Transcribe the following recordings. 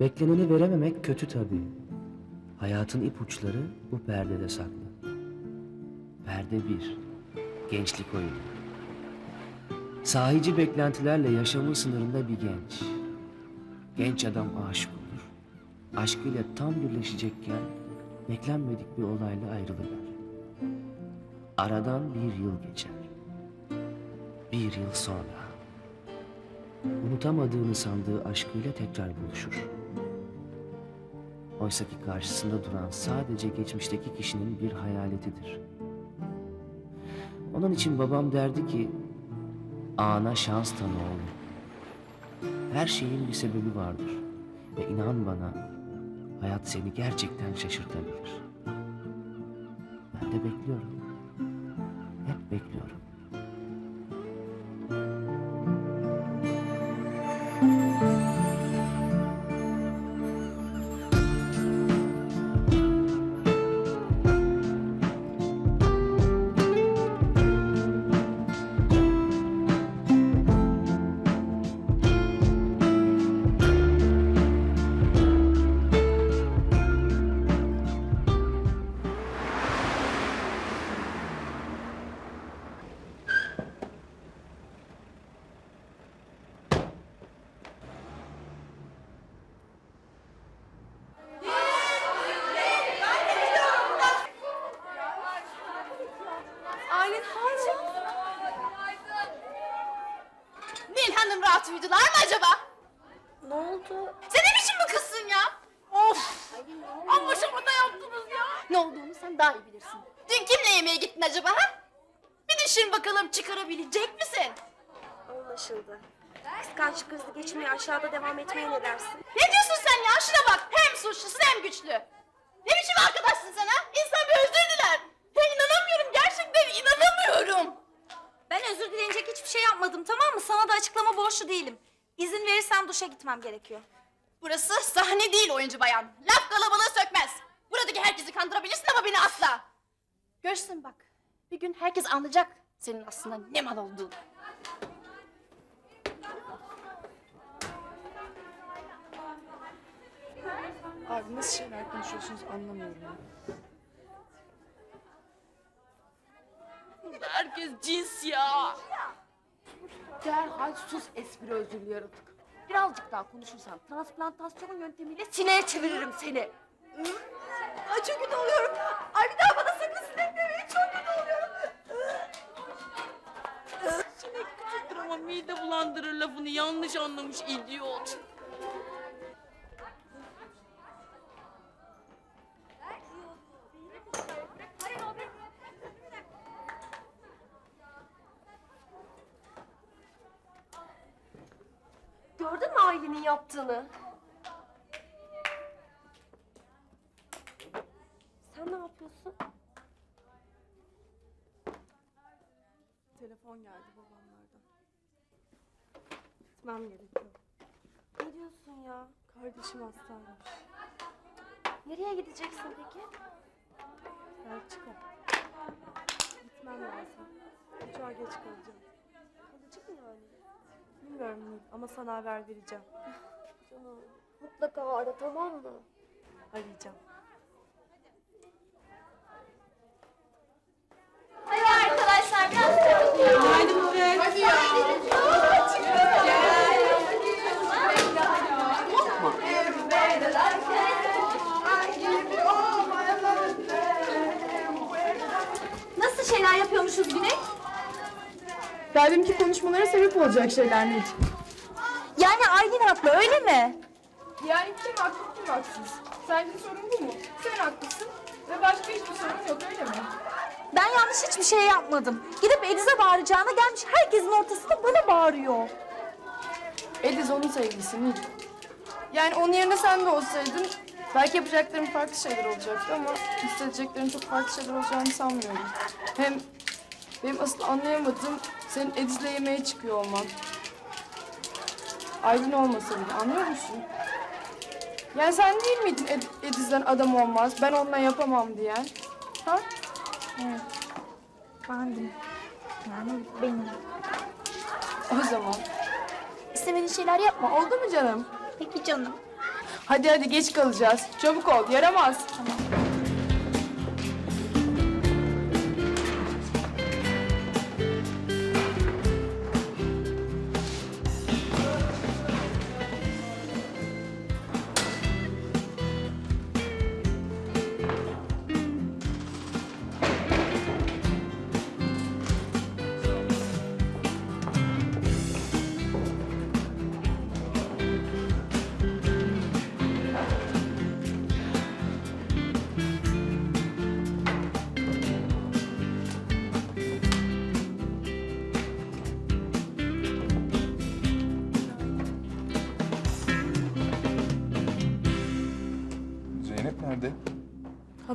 Bekleneni verememek kötü tabii. Hayatın ipuçları bu perdede saklı. Perde bir. Gençlik oyunu. Sahici beklentilerle yaşamın sınırında bir genç. Genç adam aşık olur. Aşkıyla tam birleşecekken beklenmedik bir olayla ayrılırlar. Aradan bir yıl geçer. Bir yıl sonra unutamadığını sandığı aşkıyla tekrar buluşur. Oysa ki karşısında duran sadece geçmişteki kişinin bir hayaletidir. Onun için babam derdi ki, ana şans tanı oğlum. Her şeyin bir sebebi vardır. Ve inan bana, hayat seni gerçekten şaşırtabilir. Ben de bekliyorum. Hep bekliyorum. Sen daha iyi bilirsin. Dün kimle yemeğe gittin acaba ha? Bir düşün bakalım çıkarabilecek misin? Anlaşıldı. Kıskançlık krizi geçmeye aşağıda devam etmeye ne dersin? Ne diyorsun sen ya? Şuna bak. Hem suçlusun hem güçlü. Ne biçim arkadaşsın sen ha? İnsan bir özür diler. Ya inanamıyorum. Gerçekten inanamıyorum. Ben özür dilenecek hiçbir şey yapmadım tamam mı? Sana da açıklama borçlu değilim. İzin verirsen duşa gitmem gerekiyor. Burası sahne değil oyuncu bayan. Laf kalabalığı sökmez. Buradaki herkesi kandırabilirsin ama beni asla. Görsün bak. Bir gün herkes anlayacak senin aslında ne mal olduğunu. Abi nasıl şeyler konuşuyorsunuz anlamıyorum. ya. Herkes cins ya. Derhal sus espri özürlü yaratık. Birazcık daha konuşursan transplantasyon yöntemiyle sineğe çeviririm seni. Ay çok kötü oluyorum. Ay bir daha bana sakın sinek demeyin. Çok kötü oluyorum. Sinek küçüktür ama mide bulandırır lafını yanlış anlamış idiot. Gördün mü Aylin'in yaptığını? Sen ne yapıyorsun? Telefon geldi babamlardan. Gitmem gerekiyor. Ne diyorsun ya? Kardeşim hastaymış. Nereye gideceksin peki? Belçika. Gitmem lazım. Uçağa geç kalacağım. Kalıcı mı yani? Bilmiyorum Nil ama sana haber vereceğim. Canım mutlaka ara tamam mı? Arayacağım. Hadi arkadaşlar biraz Nasıl şeyler yapıyormuşuz Güney? Derdim ki konuşmalara sebep olacak şeyler Nil. Yani Aylin haklı öyle mi? Yani kim haklı kim haksız? Sence sorun bu mu? Sen haklısın ve başka hiçbir sorun yok öyle mi? Ben yanlış hiçbir şey yapmadım. Gidip Ediz'e bağıracağına gelmiş herkesin ortasında bana bağırıyor. Ediz onun sevgilisi Nil. Yani onun yerine sen de olsaydın belki yapacakların farklı şeyler olacaktı ama hissedeceklerin çok farklı şeyler olacağını sanmıyorum. Hem benim asıl anlayamadığım senin Ediz'le yemeğe çıkıyor olman. Aylin olmasa bile anlıyor musun? Yani sen değil miydin Ed- Ediz'den adam olmaz, ben onunla yapamam diyen? Ha? Evet. Bendim. Yani benim. O zaman. İstemediğin şeyler yapma oldu mu canım? Peki canım. Hadi hadi geç kalacağız. Çabuk ol yaramaz. Zeynep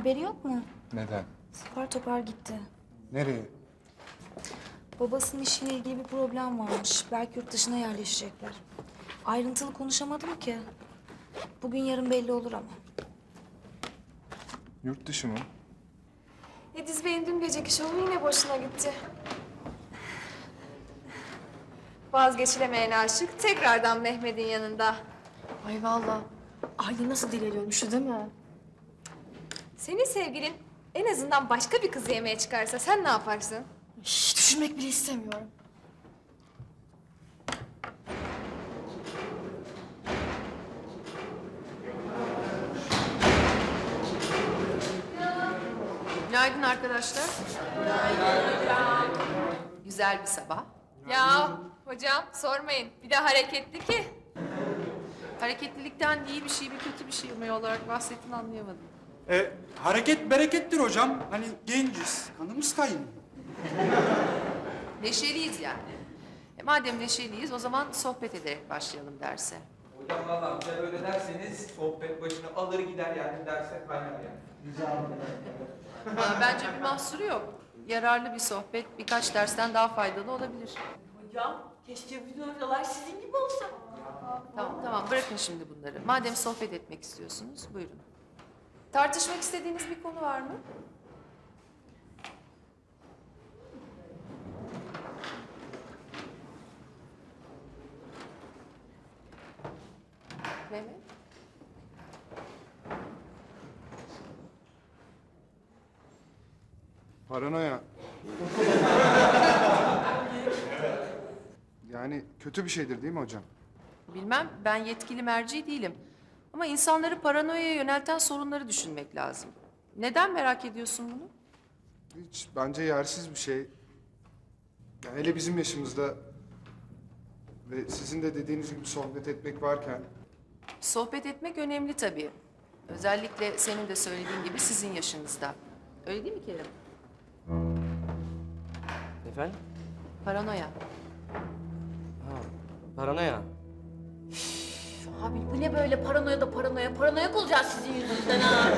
Haberi yok mu? Neden? Sıfar topar gitti. Nereye? Babasının işiyle ilgili bir problem varmış. Belki yurt dışına yerleşecekler. Ayrıntılı konuşamadım ki. Bugün yarın belli olur ama. Yurt dışı mı? Ediz Bey'in dün geceki şovu yine boşuna gitti. Vazgeçilemeyen aşık tekrardan Mehmet'in yanında. Ay vallahi. Aile nasıl deliriyormuştu değil mi? Senin sevgilin en azından başka bir kızı yemeğe çıkarsa sen ne yaparsın? Hiç düşünmek bile istemiyorum. Günaydın arkadaşlar. Güzel bir sabah. Ya hocam sormayın. Bir de hareketli ki. Hareketlilikten iyi bir şey mi kötü bir şey mi olarak bahsettin anlayamadım. E, hareket berekettir hocam. Hani genciz, kanımız kaynıyor. Neşeliyiz yani. E, madem neşeliyiz o zaman sohbet ederek başlayalım derse. Hocam valla bize öyle derseniz sohbet başına alır gider yani derse kaynar yani. Ama bence bir mahsuru yok. Yararlı bir sohbet birkaç dersten daha faydalı olabilir. Hocam keşke bütün hocalar sizin gibi olsa. Tamam tamam bırakın şimdi bunları. Madem sohbet etmek istiyorsunuz buyurun. Tartışmak istediğiniz bir konu var mı? Mehmet? Paranoya. yani kötü bir şeydir değil mi hocam? Bilmem, ben yetkili merci değilim. Ama insanları paranoyaya yönelten sorunları düşünmek lazım. Neden merak ediyorsun bunu? Hiç bence yersiz bir şey. Ya hele bizim yaşımızda ve sizin de dediğiniz gibi sohbet etmek varken Sohbet etmek önemli tabii. Özellikle senin de söylediğin gibi sizin yaşınızda. Öyle değil mi Kerim? Efendim? Paranoya. Ha, paranoya. Abi bu ne böyle paranoya da paranoya. Paranoyak olacağız sizin yüzünüzden ha.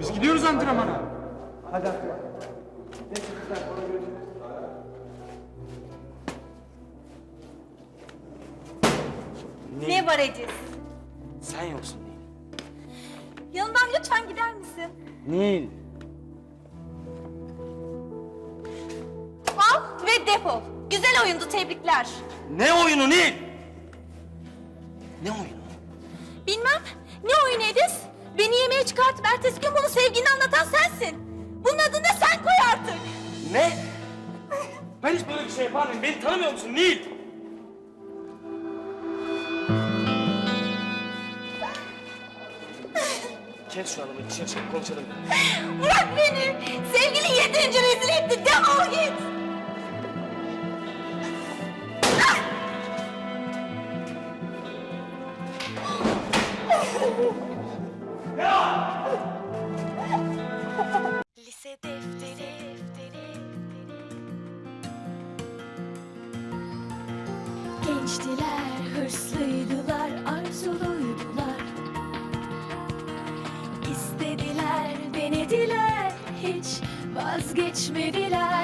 Biz gidiyoruz antrenmana. Var Ediz? Sen yoksun Nil. Yanından lütfen gider misin? Nil. Al ve defol. Güzel oyundu tebrikler. Ne oyunu Nil? Ne oyunu? Bilmem ne oyun Ediz? Beni yemeğe çıkartıp ertesi gün bunu sevgini anlatan sensin. Bunun adını sen koy artık. Ne? Ben hiç böyle bir şey yapar mıyım? Beni tanımıyor musun Nil? Kes şu adamı dışarı çıkıp konuşalım. Bırak beni. Sevgili yeterince rezil etti. Defol git. Lise defteri Gençtiler, hırslıydılar, vazgeçmediler